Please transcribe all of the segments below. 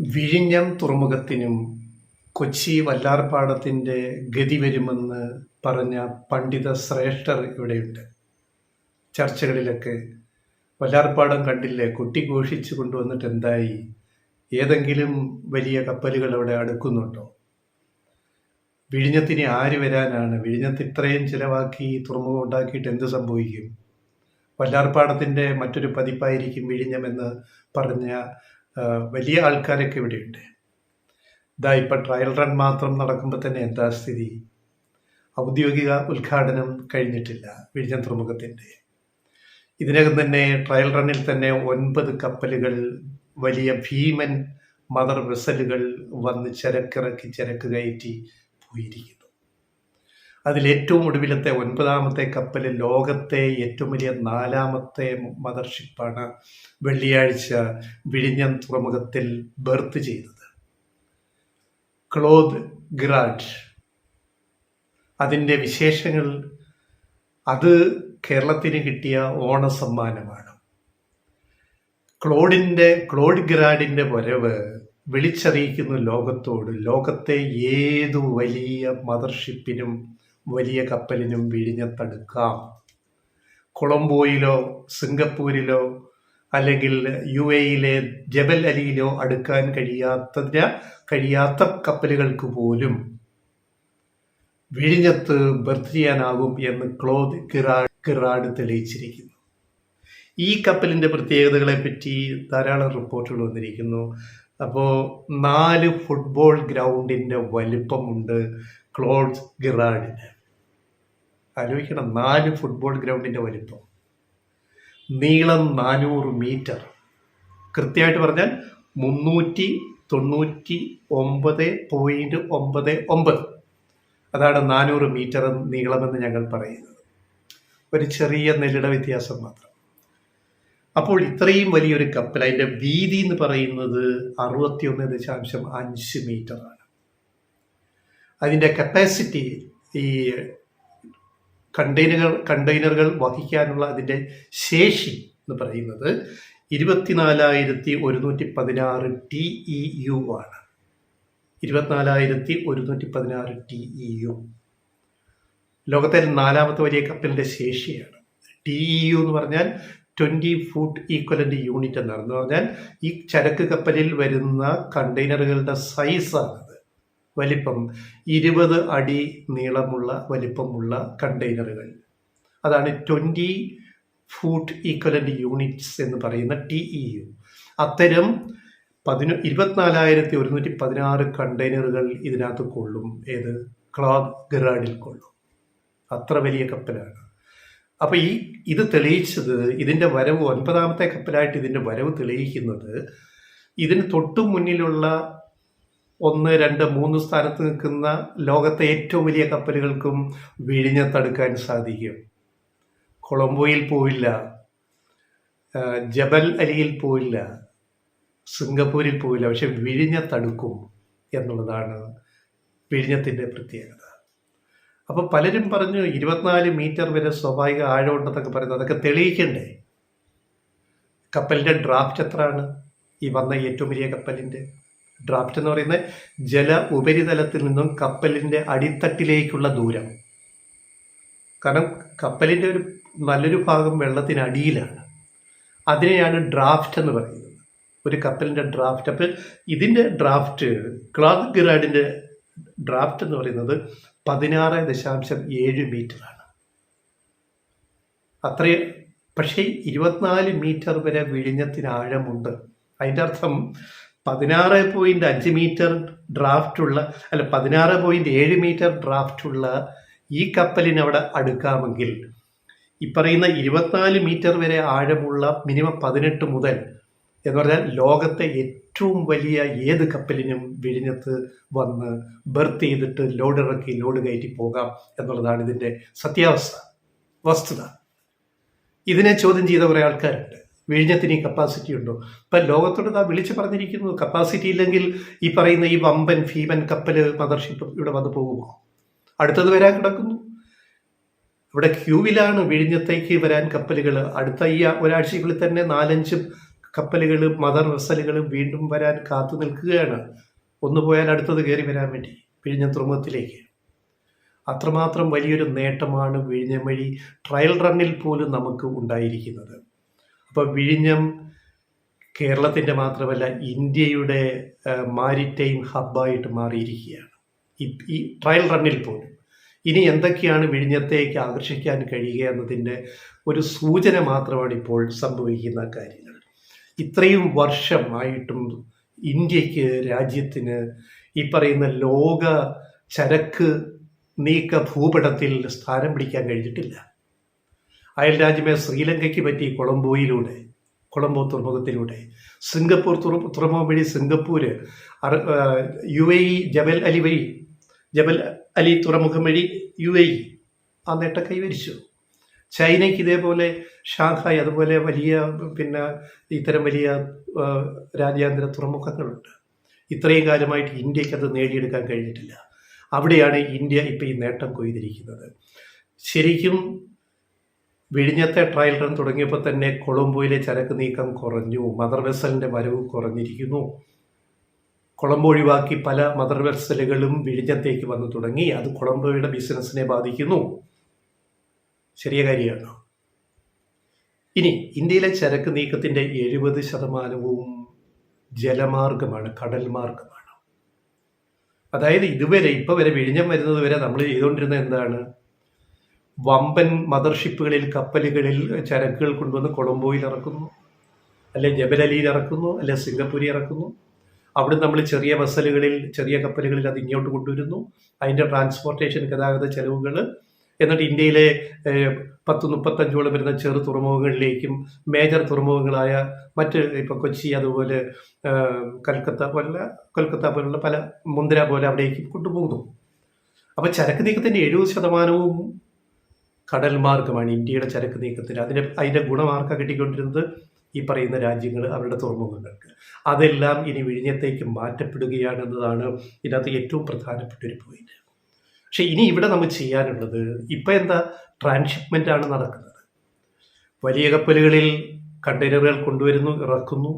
വിഴിഞ്ഞം തുറമുഖത്തിനും കൊച്ചി വല്ലാർപാടത്തിന്റെ ഗതി വരുമെന്ന് പറഞ്ഞ പണ്ഡിത ശ്രേഷ്ഠർ ഇവിടെയുണ്ട്. ചർച്ചകളിലൊക്കെ വല്ലാർപാടം കണ്ടില്ലേ? കുട്ടി ഘോഷിച്ചു കൊണ്ടുവന്നിട്ട് എന്തായി ഏതെങ്കിലും വലിയ കപ്പലുകൾ അവിടെ അടുക്കുന്നുണ്ടോ? വിഴിഞ്ഞത്തിന് ആര് വരാനാണ്? വിഴിഞ്ഞത്ത് ഇത്രയും ചിലവാക്കി തുറമുഖം ഉണ്ടാക്കിയിട്ട് എന്ത് സംഭവിക്കും? വല്ലാർപാടത്തിന്റെ മറ്റൊരു പതിപ്പായിരിക്കും വിഴിഞ്ഞമെന്ന് പറഞ്ഞ വലിയ ആൾക്കാരൊക്കെ ഇവിടെയുണ്ട്. ഇതാ ഇപ്പം ട്രയൽ റൺ മാത്രം നടക്കുമ്പോൾ തന്നെ എന്താ സ്ഥിതി? ഔദ്യോഗിക ഉദ്ഘാടനം കഴിഞ്ഞിട്ടില്ല വിഴിഞ്ഞം തുറമുഖത്തിന്റെ. ഇതിനകം തന്നെ ട്രയൽ റണ്ണിൽ തന്നെ ഒൻപത് കപ്പലുകൾ വലിയ ഭീമൻ മദർ വെസലുകൾ വന്ന് ചരക്കിറക്കി ചരക്ക് കയറ്റി പോയിരിക്കുന്നു. അതിൽ ഏറ്റവും ഒടുവിലത്തെ ഒൻപതാമത്തെ കപ്പൽ ലോകത്തെ ഏറ്റവും വലിയ നാലാമത്തെ മദർഷിപ്പാണ് വെള്ളിയാഴ്ച വിഴിഞ്ഞം തുറമുഖത്തിൽ ബർത്ത് ചെയ്തത്. ക്ലോദ് ഗ്രാഡ് അതിന്റെ വിശേഷങ്ങൾ അത് കേരളത്തിന് കിട്ടിയ ഓണസമ്മാനമാണ്. ക്ലോഡിന്റെ ക്ലോഡ് ഗ്രാഡിന്റെ വരവ് വിളിച്ചറിയിക്കുന്ന ലോകത്തോട് ലോകത്തെ ഏതു വലിയ മദർഷിപ്പിനും വലിയ കപ്പലിനും വിഴിഞ്ഞത്തടുക്കാം. കൊളംബോയിലോ സിംഗപ്പൂരിലോ അല്ലെങ്കിൽ യു എയിലെ ജബൽ അലിയിലോ അടുക്കാൻ കഴിയാത്തതിന് കഴിയാത്ത കപ്പലുകൾക്ക് പോലും വിഴിഞ്ഞത്ത് ബർത്ത് ചെയ്യാനാകും എന്ന് ക്ലോദ് കിറാഡ് കിറാഡ് തെളിയിച്ചിരിക്കുന്നു. ഈ കപ്പലിന്റെ പ്രത്യേകതകളെ പറ്റി ധാരാളം റിപ്പോർട്ടുകൾ വന്നിരിക്കുന്നു. അപ്പോൾ നാല് ഫുട്ബോൾ ഗ്രൗണ്ടിന്റെ വലിപ്പമുണ്ട് ക്ലോഡ് ഗിറാഡിന് ആലോചിക്കണം നാല് ഫുട്ബോൾ ഗ്രൗണ്ടിന്റെ വലിപ്പം. നീളം നാനൂറ് മീറ്റർ. കൃത്യമായിട്ട് പറഞ്ഞാൽ മുന്നൂറ്റി തൊണ്ണൂറ്റി ഒമ്പത് പോയിന്റ് ഒമ്പത് ഒമ്പത്. അതാണ് നാനൂറ് മീറ്റർ നീളമെന്ന് ഞങ്ങൾ പറയുന്നത്. ഒരു ചെറിയ നെല്ലിട വ്യത്യാസം മാത്രം. അപ്പോൾ ഇത്രയും വലിയൊരു കപ്പൽ അതിന്റെ വീതി എന്ന് പറയുന്നത് അറുപത്തിയൊന്ന് ദശാംശം അഞ്ച് മീറ്ററാണ്. അതിന്റെ കപ്പാസിറ്റി ഈ കണ്ടെയ്നറുകൾ കണ്ടെയ്നറുകൾ വഹിക്കാനുള്ള അതിന്റെ ശേഷി എന്ന് പറയുന്നത് ഇരുപത്തിനാലായിരത്തി ഒരുന്നൂറ്റി പതിനാറ് ടി ഇ യു ആണ്. ഇരുപത്തിനാലായിരത്തി ഒരുന്നൂറ്റി പതിനാറ് ടി ഇ യു. ലോകത്തെ നാലാമത്തെ വലിയ കപ്പലിന്റെ ശേഷിയാണ്. ടി ഇ യു എന്ന് പറഞ്ഞാൽ ട്വന്റി ഫുട്ട് ഈക്വലന്റ് യൂണിറ്റ് എന്നാണ്. എന്ന് പറഞ്ഞാൽ ഈ ചരക്ക് കപ്പലിൽ വരുന്ന കണ്ടെയ്നറുകളുടെ സൈസാണത് വലിപ്പം. ഇരുപത് അടി നീളമുള്ള വലിപ്പമുള്ള കണ്ടെയ്നറുകൾ. അതാണ് ട്വന്റി ഫൂട്ട് ഈക്വലന്റ് യൂണിറ്റ്സ് എന്ന് പറയുന്ന ടി ഇ യു അത്തരം പതിന ഇരുപത്തിനാലായിരത്തി ഒരുന്നൂറ്റി പതിനാറ് കണ്ടെയ്നറുകൾ ഇതിനകത്ത് കൊള്ളും. ഏത്? ക്ലോഗ് ഗറാഡിൽ കൊള്ളും. അത്ര വലിയ കപ്പലാണ്. അപ്പോൾ ഈ ഇത് തെളിയിച്ചത് ഇതിന്റെ വരവ് ഒൻപതാമത്തെ കപ്പലായിട്ട് ഇതിന്റെ വരവ് തെളിയിക്കുന്നത് ഇതിന് തൊട്ടു മുന്നിലുള്ള ഒന്ന് രണ്ട് മൂന്ന് സ്ഥാനത്ത് നിൽക്കുന്ന ലോകത്തെ ഏറ്റവും വലിയ കപ്പലുകൾക്കും വിഴിഞ്ഞ തടുക്കാൻ സാധിക്കും. കൊളംബോയിൽ പോയില്ല ജബൽ അലിയിൽ പോയില്ല സിംഗപ്പൂരിൽ പോയില്ല പക്ഷെ വിഴിഞ്ഞ തടുക്കും എന്നുള്ളതാണ് വിഴിഞ്ഞത്തിന്റെ പ്രത്യേകത. അപ്പോൾ പലരും പറഞ്ഞു ഇരുപത്തിനാല് മീറ്റർ വരെ സ്വാഭാവിക ആഴമുണ്ടെന്നൊക്കെ പറയുന്നത് അതൊക്കെ തെളിയിക്കണ്ടേ? കപ്പലിന്റെ ഡ്രാഫ്റ്റ് എത്രയാണ്? ഈ വന്ന ഏറ്റവും വലിയ കപ്പലിന്റെ ഡ്രാഫ്റ്റ് എന്ന് പറയുന്നത് ജല ഉപരിതലത്തിൽ നിന്നും കപ്പലിന്റെ അടിത്തട്ടിലേക്കുള്ള ദൂരം. കാരണം കപ്പലിന്റെ ഒരു നല്ലൊരു ഭാഗം വെള്ളത്തിനടിയിലാണ് അതിനെയാണ് ഡ്രാഫ്റ്റ് എന്ന് പറയുന്നത്. ഒരു കപ്പലിന്റെ ഡ്രാഫ്റ്റ് അപ്പോൾ ഇതിന്റെ ഡ്രാഫ്റ്റ് ക്ലാഗ് ഗിറാഡിന്റെ ഡ്രാഫ്റ്റ് എന്ന് പറയുന്നത് പതിനാറ് ദശാംശം ഏഴ് മീറ്ററാണ് അത്രയും പക്ഷേ ഇരുപത്തിനാല് മീറ്റർ വരെ വിഴിഞ്ഞത്തിന് ആഴമുണ്ട്. അതിന്റെ അർത്ഥം പതിനാറ് പോയിന്റ് അഞ്ച് മീറ്റർ ഡ്രാഫ്റ്റുള്ള അല്ല പതിനാറ് പോയിന്റ് ഏഴ് മീറ്റർ ഡ്രാഫ്റ്റുള്ള ഈ കപ്പലിന് അവിടെ അടുക്കാമെങ്കിൽ ഈ പറയുന്ന ഇരുപത്തിനാല് മീറ്റർ വരെ ആഴമുള്ള മിനിമം പതിനെട്ട് മുതൽ എന്ന് പറഞ്ഞാൽ ലോകത്തെ ഏറ്റവും വലിയ ഏത് കപ്പലിനും വിഴിഞ്ഞത്ത് വന്ന് ബർത്ത് ചെയ്തിട്ട് ലോഡ് ഇറക്കി ലോഡ് കയറ്റി പോകാം എന്നുള്ളതാണ് ഇതിന്റെ സത്യാവസ്ഥ വസ്തുത. ഇതിനെ ചോദ്യം ചെയ്ത കുറേ ആൾക്കാരുണ്ട്. വിഴിഞ്ഞത്തിന് ഈ കപ്പാസിറ്റി ഉണ്ടോ? ഇപ്പം ലോകത്തോട് ഇതാ വിളിച്ചു പറഞ്ഞിരിക്കുന്നു കപ്പാസിറ്റി ഇല്ലെങ്കിൽ ഈ പറയുന്ന ഈ വമ്പൻ ഭീമൻ കപ്പൽ മദർഷിപ്പ് ഇവിടെ വന്നു പോകുമോ? അടുത്തത് വരാൻ കിടക്കുന്നു. ഇവിടെ ക്യൂവിലാണ് വിഴിഞ്ഞത്തേക്ക് വരാൻ കപ്പലുകൾ അടുത്ത ഈ ഒരാഴ്ചയ്ക്കുള്ളിൽ തന്നെ നാലഞ്ച് കപ്പലുകൾ മദർ വെസലുകൾ വീണ്ടും വരാൻ കാത്തു നിൽക്കുകയാണ്. ഒന്ന് പോയാൽ അടുത്തത് കയറി വരാൻ വേണ്ടി വിഴിഞ്ഞം തുറമുഖത്തിലേക്ക്. അത്രമാത്രം വലിയൊരു നേട്ടമാണ് വിഴിഞ്ഞം വഴി ട്രയൽ റണ്ണിൽ പോലും നമുക്ക് ഉണ്ടായിരിക്കുന്നത്. അപ്പോൾ വിഴിഞ്ഞം കേരളത്തിന്റെ മാത്രമല്ല ഇന്ത്യയുടെ മാരിടൈം ഹബ്ബായിട്ട് മാറിയിരിക്കുകയാണ്. ഈ ട്രയൽ റണ്ണിൽ പോലും. ഇനി എന്തൊക്കെയാണ് വിഴിഞ്ഞത്തേക്ക് ആകർഷിക്കാൻ കഴിയുക എന്നതിന്റെ ഒരു സൂചന മാത്രമാണ് ഇപ്പോൾ സംഭവിക്കുന്ന കാര്യങ്ങൾ. ഇത്രയും വർഷമായിട്ടും ഇന്ത്യയ്ക്ക് രാജ്യത്തിന് ഈ പറയുന്ന ലോക ചരക്ക് നീക്ക ഭൂപടത്തിൽ സ്ഥാനം പിടിക്കാൻ കഴിഞ്ഞിട്ടില്ല. അയൽ രാജ്യമേ ശ്രീലങ്കയ്ക്ക് പറ്റി കൊളംബോയിലൂടെ കൊളംബോ തുറമുഖത്തിലൂടെ സിംഗപ്പൂർ തുറ തുറമുഖം വഴി Singapore U A E Jebel Ali വഴി ജബൽ അലി തുറമുഖം വഴി യു എ ഇ ആ നേട്ടം കൈവരിച്ചു. ചൈനയ്ക്ക് ഇതേപോലെ ഷാങ്ഹായ് അതുപോലെ വലിയ പിന്നെ ഇത്തരം വലിയ രാജ്യാന്തര തുറമുഖങ്ങളുണ്ട്. ഇത്രയും കാലമായിട്ട് ഇന്ത്യയ്ക്ക് അത് നേടിയെടുക്കാൻ കഴിഞ്ഞിട്ടില്ല. അവിടെയാണ് ഇന്ത്യ ഇപ്പോൾ ഈ നേട്ടം കൊയ്തിരിക്കുന്നത്. ശരിക്കും വിഴിഞ്ഞത്തെ ട്രയൽ റൺ തുടങ്ങിയപ്പോൾ തന്നെ കൊളംബോയിലെ ചരക്ക് നീക്കം കുറഞ്ഞു. മദർ വെസലിന്റെ വരവ് കുറഞ്ഞിരിക്കുന്നു. കൊളംബോ ഒഴിവാക്കി പല മദർ വെസലുകളും വിഴിഞ്ഞത്തേക്ക് വന്നു തുടങ്ങി. അത് കൊളംബോയുടെ ബിസിനസ്സിനെ ബാധിക്കുന്നു. ശരിയ കാര്യമാണ്. ഇനി ഇന്ത്യയിലെ ചരക്ക് നീക്കത്തിന്റെ എഴുപത് ശതമാനവും ജലമാർഗമാണ് കടൽ മാർഗമാണ് അതായത് ഇതുവരെ ഇപ്പോൾ വരെ വിഴിഞ്ഞം വരുന്നത് വരെ നമ്മൾ ചെയ്തുകൊണ്ടിരുന്ന എന്താണ്? വമ്പൻ മദർഷിപ്പുകളിൽ കപ്പലുകളിൽ ചരക്കുകൾ കൊണ്ടുവന്ന് കൊളംബോയിൽ ഇറക്കുന്നു. അല്ലെ ജബലലിയിൽ ഇറക്കുന്നു അല്ലെ സിംഗപ്പൂരിൽ ഇറക്കുന്നു. അവിടെ നമ്മൾ ചെറിയ ബസ്സലുകളിൽ ചെറിയ കപ്പലുകളിൽ അത് ഇങ്ങോട്ട് കൊണ്ടുവരുന്നു. അതിന്റെ ട്രാൻസ്പോർട്ടേഷൻ ഗതാഗത ചെലവുകൾ എന്നിട്ട് ഇന്ത്യയിലെ പത്ത് മുപ്പത്തഞ്ചോളം വരുന്ന ചെറു തുറമുഖങ്ങളിലേക്കും മേജർ തുറമുഖങ്ങളായ മറ്റ് ഇപ്പോൾ കൊച്ചി അതുപോലെ കൽക്കത്ത പോലുള്ള കൊൽക്കത്ത പോലുള്ള പല മുന്ദ്ര പോലെ അവിടേക്കും കൊണ്ടുപോകുന്നു. അപ്പോൾ ചരക്ക് നീക്കത്തിന്റെ എഴുപത് ശതമാനവും കടൽ മാർഗമാണ് ഇന്ത്യയുടെ ചരക്ക് നീക്കത്തിൽ അതിന് അതിന്റെ ഗുണമാർക്ക കിട്ടിക്കൊണ്ടിരുന്നത്? ഈ പറയുന്ന രാജ്യങ്ങൾ അവരുടെ തുറമുഖങ്ങൾക്ക്. അതെല്ലാം ഇനി വിഴിഞ്ഞത്തേക്ക് മാറ്റപ്പെടുകയാണെന്നതാണ് ഇതിനകത്ത് ഏറ്റവും പ്രധാനപ്പെട്ട ഒരു പോയിന്റ് പക്ഷെ ഇനി ഇവിടെ നമ്മൾ ചെയ്യാനുള്ളത് ഇപ്പം എന്താ? ട്രാൻസ്ഷിപ്മെന്റ് ആണ് നടക്കുന്നത്. വലിയ കപ്പലുകളിൽ കണ്ടെയ്നറുകൾ കൊണ്ടുവരുന്നു ഇറക്കുന്നു.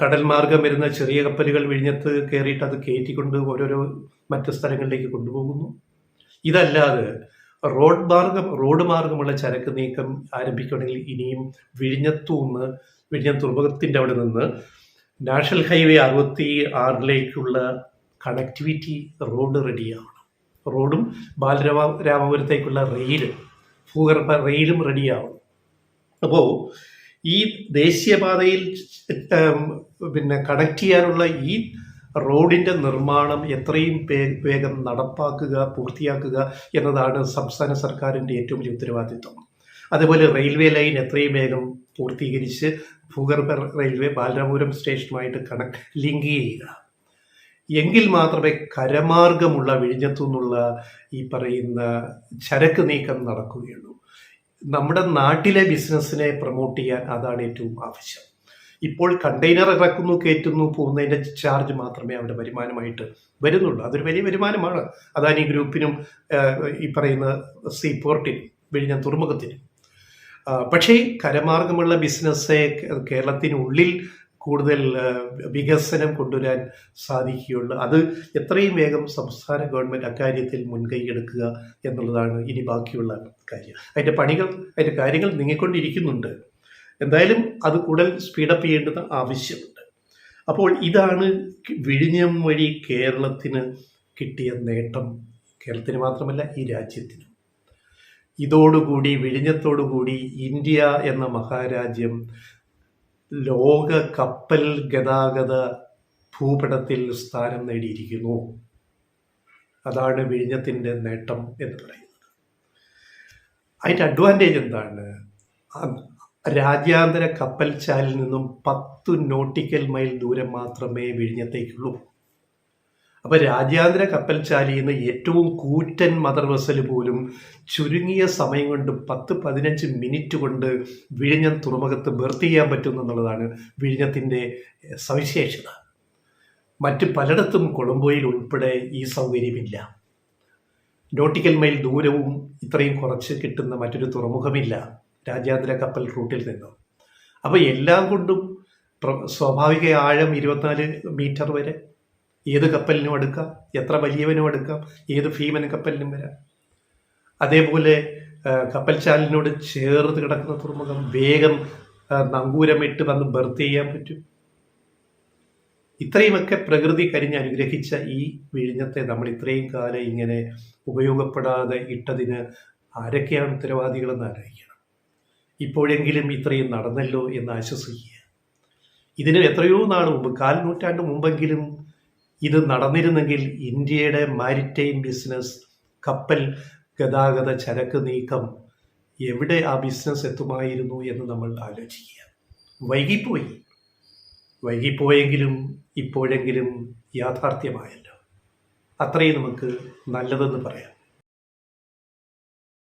കടൽ മാർഗം വരുന്ന ചെറിയ കപ്പലുകൾ വിഴിഞ്ഞത്ത് കയറിയിട്ട് അത് കയറ്റിക്കൊണ്ട് ഓരോരോ മറ്റു സ്ഥലങ്ങളിലേക്ക് കൊണ്ടുപോകുന്നു. ഇതല്ലാതെ റോഡ് മാർഗം റോഡ് മാർഗമുള്ള ചരക്ക് നീക്കം ആരംഭിക്കുകയാണെങ്കിൽ ഇനിയും വിഴിഞ്ഞത്തൂന്ന് വിഴിഞ്ഞം തുറമുഖത്തിന്റെ അവിടെ നിന്ന് നാഷണൽ ഹൈവേ അറുപത്തി ആറിലേക്കുള്ള കണക്ടിവിറ്റി റോഡ് റെഡിയാവണം റോഡും ബാലരാമ രാമപുരത്തേക്കുള്ള റെയിലും ഭൂഗർഭ റെയിലും റെഡിയാവണം അപ്പോൾ ഈ ദേശീയപാതയിൽ പിന്നെ കണക്ട് ചെയ്യാനുള്ള ഈ റോഡിന്റെ നിർമ്മാണം എത്രയും വേഗം നടപ്പാക്കുക പൂർത്തിയാക്കുക എന്നതാണ് സംസ്ഥാന സർക്കാരിന്റെ ഏറ്റവും വലിയ ഉത്തരവാദിത്വം. അതുപോലെ റെയിൽവേ ലൈൻ എത്രയും വേഗം പൂർത്തീകരിച്ച് ഭൂഗർഭ റെയിൽവേ ബാലരാപുരം സ്റ്റേഷനുമായിട്ട് കണക്ട് ലിങ്ക് ചെയ്യുക. എങ്കിൽ മാത്രമേ കരമാർഗമുള്ള വിഴിഞ്ഞത്തു നിന്നുള്ള ഈ പറയുന്ന ചരക്ക് നീക്കം നടക്കുകയുള്ളൂ. നമ്മുടെ നാട്ടിലെ ബിസിനസ്സിനെ പ്രൊമോട്ട് ചെയ്യാൻ അതാണ് ഏറ്റവും ആവശ്യം. ഇപ്പോൾ കണ്ടെയ്നർ ഇറക്കുന്നു കയറ്റുന്നു പോകുന്നതിന്റെ ചാർജ് മാത്രമേ അവരുടെ വരുമാനമായിട്ട് വരുന്നുള്ളൂ. അതൊരു വലിയ വരുമാനമാണ്. ഈ ഗ്രൂപ്പിനും ഈ പറയുന്ന സീ പോർട്ടിനും വിഴിഞ്ഞ തുറമുഖത്തിനും. പക്ഷേ കരമാർഗമുള്ള ബിസിനസ്സെ കേരളത്തിനുള്ളിൽ കൂടുതൽ വികസനം കൊണ്ടുവരാൻ സാധിക്കുകയുള്ളൂ. അത് എത്രയും വേഗം സംസ്ഥാന ഗവൺമെന്റ് അക്കാര്യത്തിൽ മുൻകൈ എടുക്കുക എന്നുള്ളതാണ് ഇനി ബാക്കിയുള്ള കാര്യം. അതിന്റെ പണികൾ അതിന്റെ കാര്യങ്ങൾ നീങ്ങിക്കൊണ്ടിരിക്കുന്നുണ്ട്. എന്തായാലും അത് കൂടുതൽ സ്പീഡപ്പ് ചെയ്യേണ്ടത് ആവശ്യമുണ്ട്. അപ്പോൾ ഇതാണ് വിഴിഞ്ഞം വഴി കേരളത്തിന് കിട്ടിയ നേട്ടം. കേരളത്തിന് മാത്രമല്ല ഈ രാജ്യത്തിനും. ഇതോടുകൂടി വിഴിഞ്ഞത്തോടുകൂടി ഇന്ത്യ എന്ന മഹാരാജ്യം ലോക കപ്പൽ ഗതാഗത ഭൂപടത്തിൽ സ്ഥാനം നേടിയിരിക്കുന്നു. അതാണ് വിഴിഞ്ഞത്തിന്റെ നേട്ടം എന്ന് പറയുന്നത്. അതിന്റെ അഡ്വാന്റേജ് എന്താണ്? രാജ്യാന്തര കപ്പൽ ചാലിൽ നിന്നും പത്തു നോട്ടിക്കൽ മൈൽ ദൂരം മാത്രമേ വിഴിഞ്ഞത്തേക്കുള്ളൂ. അപ്പോൾ രാജ്യാന്തര കപ്പൽ ചാലിൽ നിന്ന് ഏറ്റവും കൂറ്റൻ മദർ വെസൽ പോലും ചുരുങ്ങിയ സമയം കൊണ്ട് പത്ത് പതിനഞ്ച് മിനിറ്റ് കൊണ്ട് വിഴിഞ്ഞം തുറമുഖത്ത് ബർത്ത് ചെയ്യാൻ പറ്റും എന്നുള്ളതാണ് വിഴിഞ്ഞത്തിന്റെ സവിശേഷത. മറ്റ് പലയിടത്തും കൊളംബോയിൽ ഉൾപ്പെടെ ഈ സൗകര്യമില്ല. നോട്ടിക്കൽ മൈൽ ദൂരവും ഇത്രയും കുറച്ച് കിട്ടുന്ന മറ്റൊരു തുറമുഖമില്ല. രാജ്യാന്തര കപ്പൽ റൂട്ടിൽ നിന്നും. അപ്പോൾ എല്ലാം കൊണ്ടും സ്വാഭാവിക ആഴം ഇരുപത്തിനാല് മീറ്റർ വരെ. ഏത് കപ്പലിനും എടുക്കാം എത്ര വലിയവനും എടുക്കാം ഏത് ഭീമൻ കപ്പലിനും വരാം. അതേപോലെ കപ്പൽ ചാലിനോട് ചേർത്ത് കിടക്കുന്ന തുറമുഖം വേഗം നങ്കൂരമിട്ട് വന്ന് ബർത്ത് ചെയ്യാൻ പറ്റും. ഇത്രയുമൊക്കെ പ്രകൃതി കരിഞ്ഞ് അനുഗ്രഹിച്ച ഈ വിഴിഞ്ഞത്തെ നമ്മൾ ഇത്രയും കാലം ഇങ്ങനെ ഉപയോഗപ്പെടാതെ ഇട്ടതിന് ആരൊക്കെയാണ് ഉത്തരവാദികളെന്ന് ആലോചിക്കണം ഇപ്പോഴെങ്കിലും ഇത്രയും നടന്നല്ലോ എന്ന് ആശ്വസിക്കുക. ഇതിന് എത്രയോ നാൾ മുമ്പ് കാൽ നൂറ്റാണ്ട് മുമ്പെങ്കിലും ഇത് നടന്നിരുന്നെങ്കിൽ ഇന്ത്യയുടെ മാരിടൈം ബിസിനസ് കപ്പൽ ഗതാഗത ചരക്ക് നീക്കം എവിടെ ആ ബിസിനസ് എത്തുമായിരുന്നു എന്ന് നമ്മൾ ആലോചിക്കുക. വൈകിപ്പോയി. വൈകിപ്പോയെങ്കിലും ഇപ്പോഴെങ്കിലും യാഥാർത്ഥ്യമായല്ലോ. അത്രയും നമുക്ക് നല്ലതെന്ന് പറയാം.